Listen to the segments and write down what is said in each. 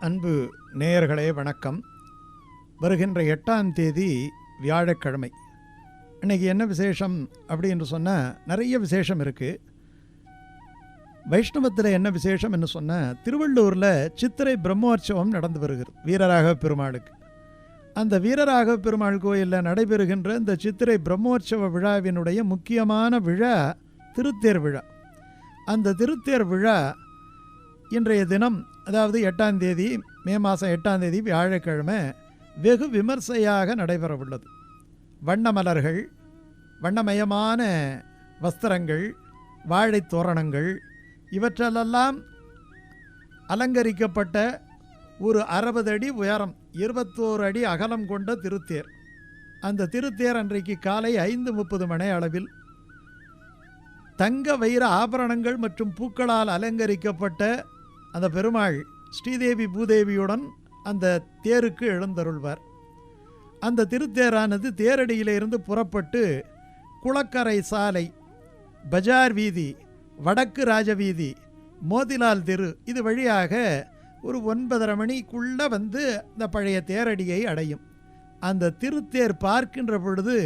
அன்பு நேயர்களே வணக்கம். வருகின்ற எட்டாம் தேதி வியாழக்கிழமை. இன்றைக்கி என்ன விசேஷம் அப்படின்னு சொன்னால் நிறைய விசேஷம் இருக்குது வைஷ்ணவத்தில் என்ன விசேஷம் என்று சொன்னால் திருவள்ளூரில் சித்திரை பிரம்மோற்சவம் நடந்து வருகிறது வீரராக பெருமாளுக்கு. அந்த வீரராக பெருமாள் கோயிலில் நடைபெறுகின்ற இந்த சித்திரை பிரம்மோற்சவ விழாவினுடைய முக்கியமான விழா திருத்தேர் விழா. அந்த திருத்தேர் விழா இன்றைய தினம் அதாவது எட்டாம் தேதி மே மாதம் எட்டாம் தேதி வியாழக்கிழமை வெகு விமர்சையாக நடைபெறவுள்ளது. வண்ண மலர்கள் வண்ணமயமான வஸ்திரங்கள் வாழைத் தோரணங்கள் இவற்றலெல்லாம் அலங்கரிக்கப்பட்ட ஒரு அறுபது அடி உயரம் இருபத்தோரு அடி அகலம் கொண்ட திருத்தேர். அந்த திருத்தேர் அன்றைக்கு காலை ஐந்து முப்பது மணி அளவில் தங்க வைர ஆபரணங்கள் மற்றும் பூக்களால் அலங்கரிக்கப்பட்ட அந்த பெருமாள் ஸ்ரீதேவி பூதேவியுடன் அந்த தேருக்கு எழுந்தருள்வார். அந்த திருத்தேரானது தேரடியிலிருந்து புறப்பட்டு குளக்கரை சாலை பஜார் வீதி வடக்கு ராஜவீதி மோதிலால் தெரு இது வழியாக ஒரு ஒன்பதரை மணிக்குள்ளே வந்து இந்த பழைய தேரடியை அடையும். அந்த திருத்தேர் பார்க்கின்ற பொழுது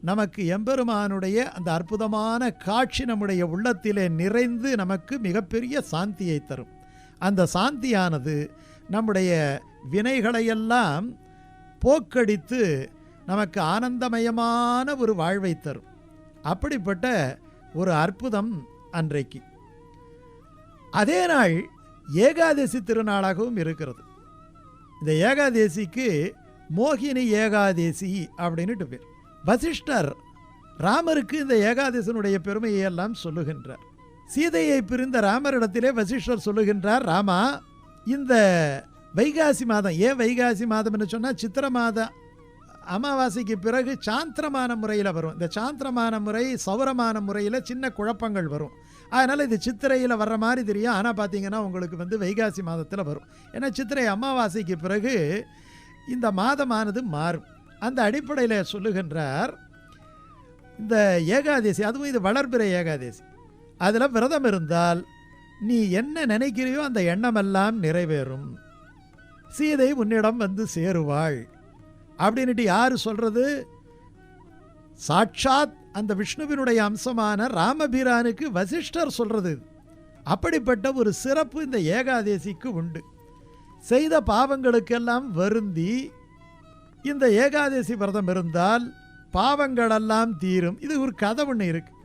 நமக்கு எம்பெருமானுடைய அந்த அற்புதமான காட்சி நம்முடைய உள்ளத்திலே நிறைந்து நமக்கு மிகப்பெரிய சாந்தியை தரும். அந்த சாந்தியானது நம்முடைய வினைகளையெல்லாம் போக்கடித்து நமக்கு ஆனந்தமயமான ஒரு வாழ்வை தரும். அப்படிப்பட்ட ஒரு அற்புதம் அன்றைக்கு. அதே நாள் ஏகாதசி திருநாளாகவும் இருக்கிறது. இந்த ஏகாதேசிக்கு மோகினி ஏகாதேசி அப்படின்னுட்டு பேர். வசிஷ்டர் ராமருக்கு இந்த ஏகாதசனுடைய பெருமையை எல்லாம் சொல்லுகின்றார். சீதையை பிரிந்த ராமரிடத்திலே வசிஷ்டர் சொல்லுகின்றார் ராமா இந்த வைகாசி மாதம் ஏன் வைகாசி மாதம்னு சொன்னால் சித்திர மாதம் அமாவாசைக்கு பிறகு சாந்திரமான முறையில் வரும். இந்த சாந்திரமான முறை சௌரமான முறையில் சின்ன குழப்பங்கள் வரும். அதனால் இது சித்திரையில் வர்ற மாதிரி தெரியும். ஆனால் பார்த்தீங்கன்னா உங்களுக்கு வந்து வைகாசி மாதத்தில் வரும். ஏன்னா சித்திரை அமாவாசைக்கு பிறகு இந்த மாதமானது மாறும். அந்த அடிப்படையில் சொல்லுகின்றார் இந்த ஏகாதசி அதுவும் இது வளர்பிறை ஏகாதேசி. அதில் விரதம் இருந்தால் நீ என்ன நினைக்கிறியோ அந்த எண்ணமெல்லாம் நிறைவேறும். சீதை உன்னிடம் வந்து சேருவாள். அப்படின்ட்டு யார் சொல்கிறது சாட்சாத் அந்த விஷ்ணுவினுடைய அம்சமான ராமபீரானுக்கு வசிஷ்டர் சொல்கிறது அப்படிப்பட்ட ஒரு சிறப்பு இந்த ஏகாதேசிக்கு உண்டு. செய்த பாவங்களுக்கெல்லாம் வருந்தி இந்த ஏகாதசி விரதம் இருந்தால் பாவங்களெல்லாம் தீரும். இது ஒரு கதை ஒன்று இருக்குது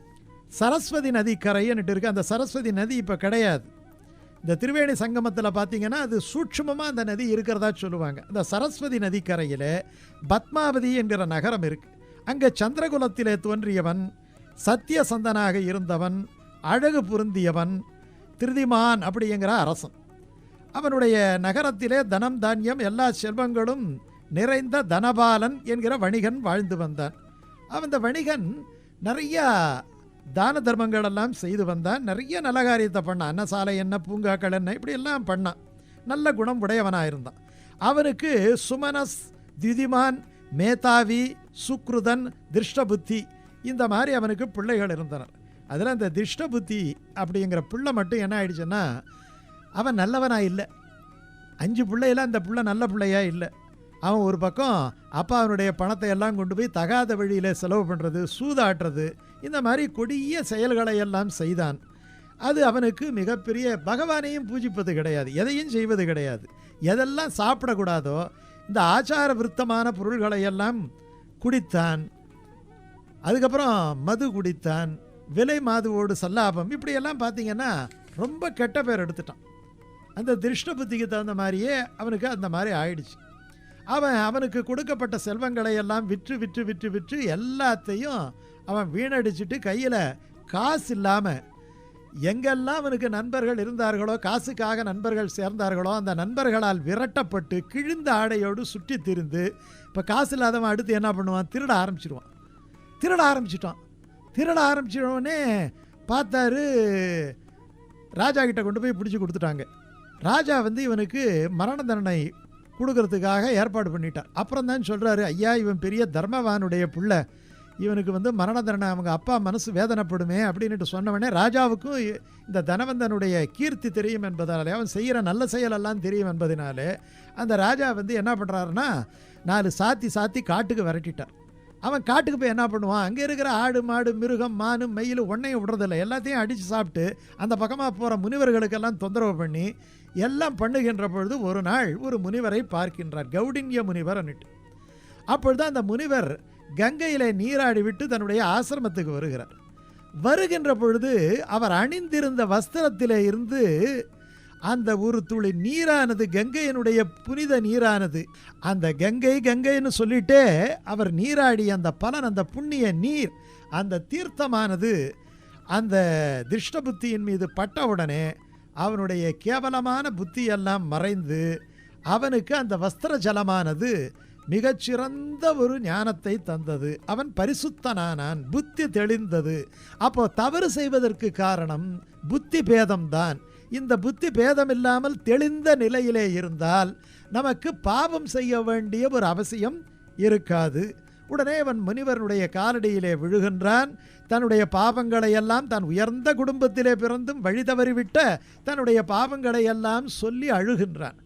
சரஸ்வதி நதி கரைன்னுட்டு இருக்குது அந்த சரஸ்வதி நதி இப்போ கிடையாது. இந்த திருவேணி சங்கமத்தில் பார்த்தீங்கன்னா அது சூட்சமமாக அந்த நதி இருக்கிறதா சொல்லுவாங்க. அந்த சரஸ்வதி நதி கரையில் பத்மாவதி என்கிற நகரம் இருக்குது அங்கே சந்திரகுலத்திலே தோன்றியவன் சத்தியசந்தனாக இருந்தவன் அழகு பொருந்தியவன் திருதிமான் அப்படிங்கிற அரசன். அவனுடைய நகரத்திலே தனம் தானியம் எல்லா செல்வங்களும் நிறைந்த தனபாலன் என்கிற வணிகன் வாழ்ந்து வந்தான். அவன் இந்த வணிகன் நிறையா தான தர்மங்களெல்லாம் செய்து வந்தான் நிறைய நல்ல காரியத்தை பண்ணான். அன்னசாலை என்ன பூங்காக்கள் என்ன இப்படி எல்லாம் பண்ணான். நல்ல குணம் உடையவனாக இருந்தான். அவனுக்கு சுமனஸ் திதிமான் மேதாவி சுக்ருதன் திருஷ்டபுத்தி இந்த மாதிரி அவனுக்கு பிள்ளைகள் இருந்தனர். அதில் அந்த திருஷ்டபுத்தி அப்படிங்கிற பிள்ளை மட்டும் என்ன ஆயிடுச்சுன்னா அவன் நல்லவனாக இல்லை. அஞ்சு பிள்ளையெல்லாம் அந்த பிள்ளை நல்ல பிள்ளையா இல்லை. அவன் ஒரு பக்கம் அப்பா அவனுடைய பணத்தை எல்லாம் கொண்டு போய் தகாத வழியில் செலவு பண்ணுறது சூதாட்டுறது இந்த மாதிரி கொடிய செயல்களை எல்லாம் செய்தான். அது அவனுக்கு மிகப்பெரிய பகவானையும் பூஜிப்பது கிடையாது எதையும் செய்வது கிடையாது. எதெல்லாம் சாப்பிடக்கூடாதோ இந்த ஆச்சார விருத்தமான பொருள்களை எல்லாம் குடித்தான். அதுக்கப்புறம் மது குடித்தான் விலை மாதுவோடு சல்லாபம் இப்படியெல்லாம் பார்த்தீங்கன்னா ரொம்ப கெட்ட பேர் எடுத்துட்டான். அந்த திருஷ்ட புத்திக்கு தகுந்த மாதிரியே அவனுக்கு அந்த மாதிரி ஆயிடுச்சு. அவன் அவனுக்கு கொடுக்கப்பட்ட செல்வங்களை எல்லாம் விற்று விற்று விற்று விற்று எல்லாத்தையும் அவன் வீணடிச்சிட்டு கையில் காசு இல்லாமல் எங்கெல்லாம் அவனுக்கு நண்பர்கள் இருந்தார்களோ காசுக்காக நண்பர்கள் சேர்ந்தார்களோ அந்த நண்பர்களால் விரட்டப்பட்டு கிழிந்த ஆடையோடு சுற்றி திரிந்து இப்போ காசு இல்லாதவன் அடுத்து என்ன பண்ணுவான்? திருட ஆரம்பிச்சிடுவான் திருட ஆரம்பிச்சிட்டான். திருட ஆரம்பிச்சிடவுடனே பார்த்தாரு ராஜா கிட்ட கொண்டு போய் பிடிச்சி கொடுத்துட்டாங்க. ராஜா வந்து இவனுக்கு மரண தண்டனை கொடுக்கறதுக்காக ஏற்பாடு பண்ணிட்டார். அப்புறம் தான் சொல்கிறாரு ஐயா இவன் பெரிய தர்மவானுடைய பிள்ளை. இவனுக்கு வந்து மரண தண்டனை அவங்க அப்பா மனசு வேதனைப்படுமே அப்படின்ட்டு சொன்னவனே ராஜாவுக்கும் இந்த தனவந்தனுடைய கீர்த்தி தெரியும் என்பதனாலே அவன் செய்கிற நல்ல செயலெல்லாம் தெரியும் என்பதனாலே அந்த ராஜா வந்து என்ன பண்ணுறாருன்னா நாலு சாத்தி சாத்தி காட்டுக்கு விரட்டிட்டார். அவன் காட்டுக்கு போய் என்ன பண்ணுவான்? அங்கே இருக்கிற ஆடு மாடு மிருகம் மானு மயில் ஒன்றையும் விடுறதில்ல. எல்லாத்தையும் அடித்து சாப்பிட்டு அந்த பக்கமாக போகிற முனிவர்களுக்கெல்லாம் தொந்தரவு பண்ணி எல்லாம் பண்ணுகின்ற பொழுது ஒரு நாள் ஒரு முனிவரை பார்க்கின்றார் கௌடிங்கிய முனிவர் அன்னிட்டு. அப்பொழுது அந்த முனிவர் கங்கையிலே நீராடி விட்டு தன்னுடைய ஆசிரமத்துக்கு வருகிறார். வருகின்ற பொழுது அவர் அணிந்திருந்த வஸ்திரத்திலே இருந்து அந்த ஒரு துளி நீரானது கங்கையினுடைய புனித நீரானது அந்த கங்கை கங்கைன்னு சொல்லிட்டே அவர் நீராடி அந்த பலன் அந்த புண்ணிய நீர் அந்த தீர்த்தமானது அந்த திருஷ்டபுத்தியின் மீது பட்டவுடனே அவனுடைய கேவலமான புத்தியெல்லாம் மறைந்து அவனுக்கு அந்த வஸ்திர ஜலமானது மிகச்சிறந்த ஒரு ஞானத்தை தந்தது. அவன் பரிசுத்தனானான் புத்தி தெளிந்தது. அப்போ தவறு செய்வதற்கு காரணம் புத்தி பேதம்தான். இந்த புத்தி பேதம் இல்லாமல் தெளிந்த நிலையிலே இருந்தால் நமக்கு பாவம் செய்ய வேண்டிய ஒரு அவசியம் இருக்காது. உடனே அவன் முனிவருடைய காலடியிலே விழுகின்றான். தன்னுடைய பாவங்களை எல்லாம் தான் உயர்ந்த குடும்பத்திலே பிறந்தும் வழி தவறிவிட்ட தன்னுடைய பாவங்களை எல்லாம் சொல்லி அழுகின்றான்.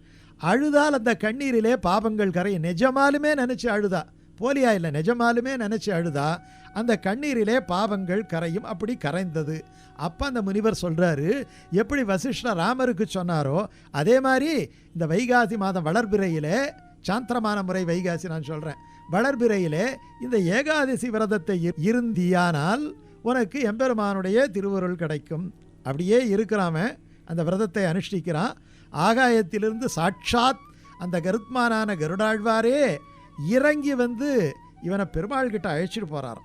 அழுதால் அந்த கண்ணீரிலே பாவங்கள் கரையும். நிஜமாலுமே நினச்சி அழுதா? போலியா இல்லை நிஜமாலுமே நினச்சி அழுதா? அந்த கண்ணீரிலே பாவங்கள் கரையும். அப்படி கரைந்தது. அப்போ அந்த முனிவர் சொல்கிறாரு எப்படி வசிஷ்ட ராமருக்கு சொன்னாரோ அதே மாதிரி இந்த வைகாசி மாதம் வளர்பிறையிலே சாந்திரமான முறை வைகாசி நான் சொல்கிறேன் வளர்பிறையிலே இந்த ஏகாதசி விரதத்தை இருந்தியானால் உனக்கு எம்பெருமானுடைய திருவருள் கிடைக்கும். அப்படியே இருக்கிறாம அந்த விரதத்தை அனுஷ்டிக்கிறான். ஆகாயத்திலிருந்து சாட்சாத் அந்த கருத்மானான கருடாழ்வாரே இறங்கி வந்து இவனை பெருமாள் கிட்ட அழைச்சிட்டு போகிறார்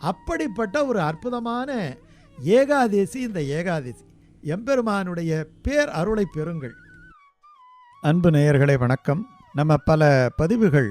அப்படிப்பட்ட ஒரு அற்புதமான ஏகாதேசி இந்த ஏகாதேசி. எம்பெருமானுடைய பேர் அருளை பெறுங்கள். அன்பு நேயர்களே வணக்கம். நம்ம பல பதிவுகள்